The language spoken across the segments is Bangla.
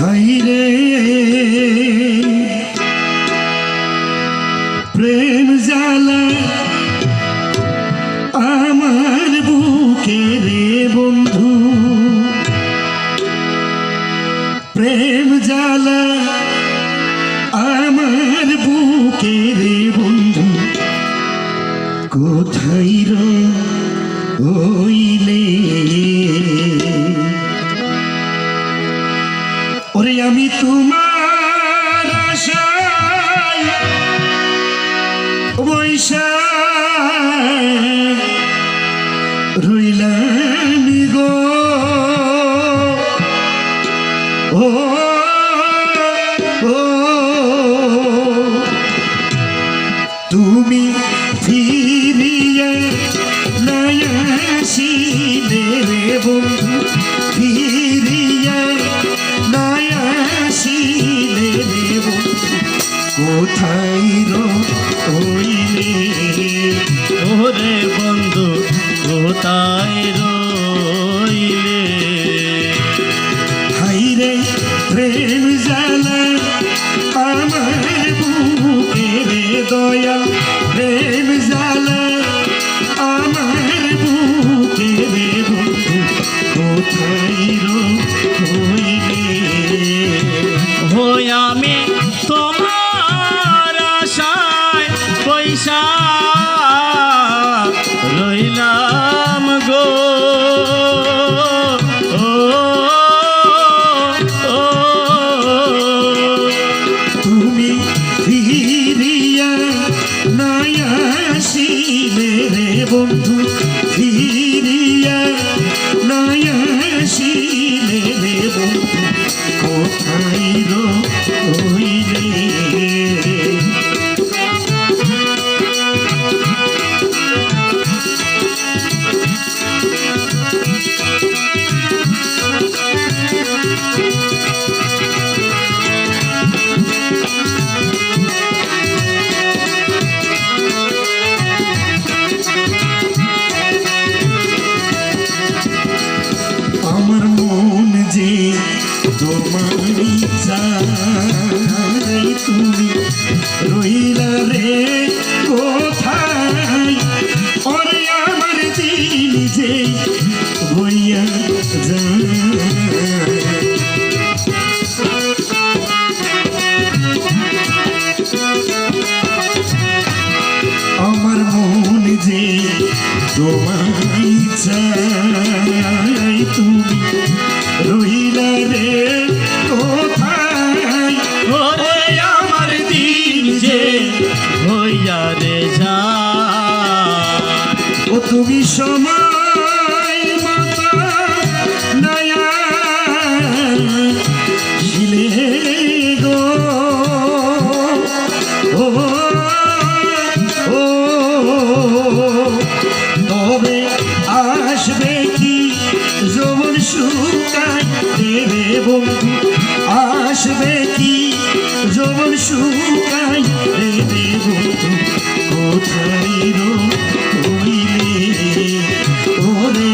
হাইরে প্রেম জ্বালা আমার বুকে রে বন্ধু। প্রেম জ্বালা আমার বুকে রে বন্ধু। কোথায় রইলে বৈশা রইলাম গো। ও তুমি ফিরিয়ে নয়াসিলে রে বন্ধু ফিরিয়ে কোথায় রইলে ওরে বন্ধু কোথায় রইলে? হাইরে প্রেম জালা আমার বুকে দয়া। তোমারই চাই তুমি রইলা রে কোথায় আমার দিল যে মন যে তোমায় চাই তুমি হইয়া রে যা। ও তুমি সময় যমন শুকাই দেবে কোথায় রইলে ওরে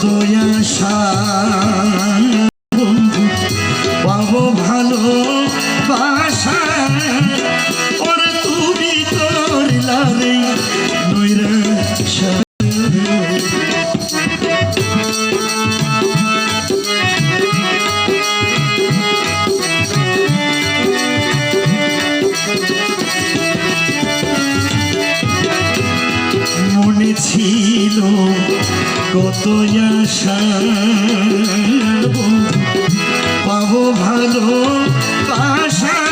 কত আশা ছিল কত আশা পাবো ভালো বাসা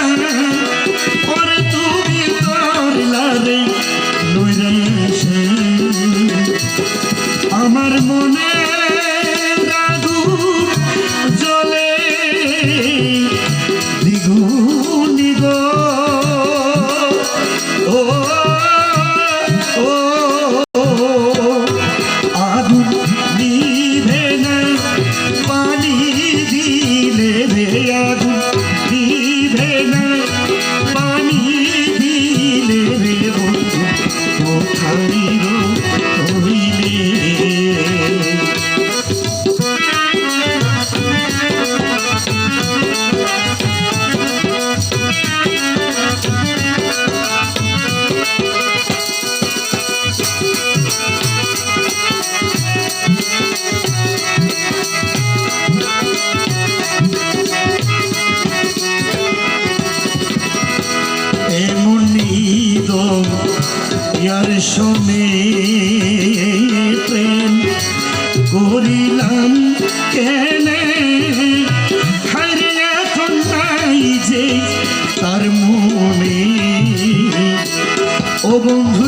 তার শুনে করিলাম কেনে? হারিয়া যে তার মনে। ও বন্ধু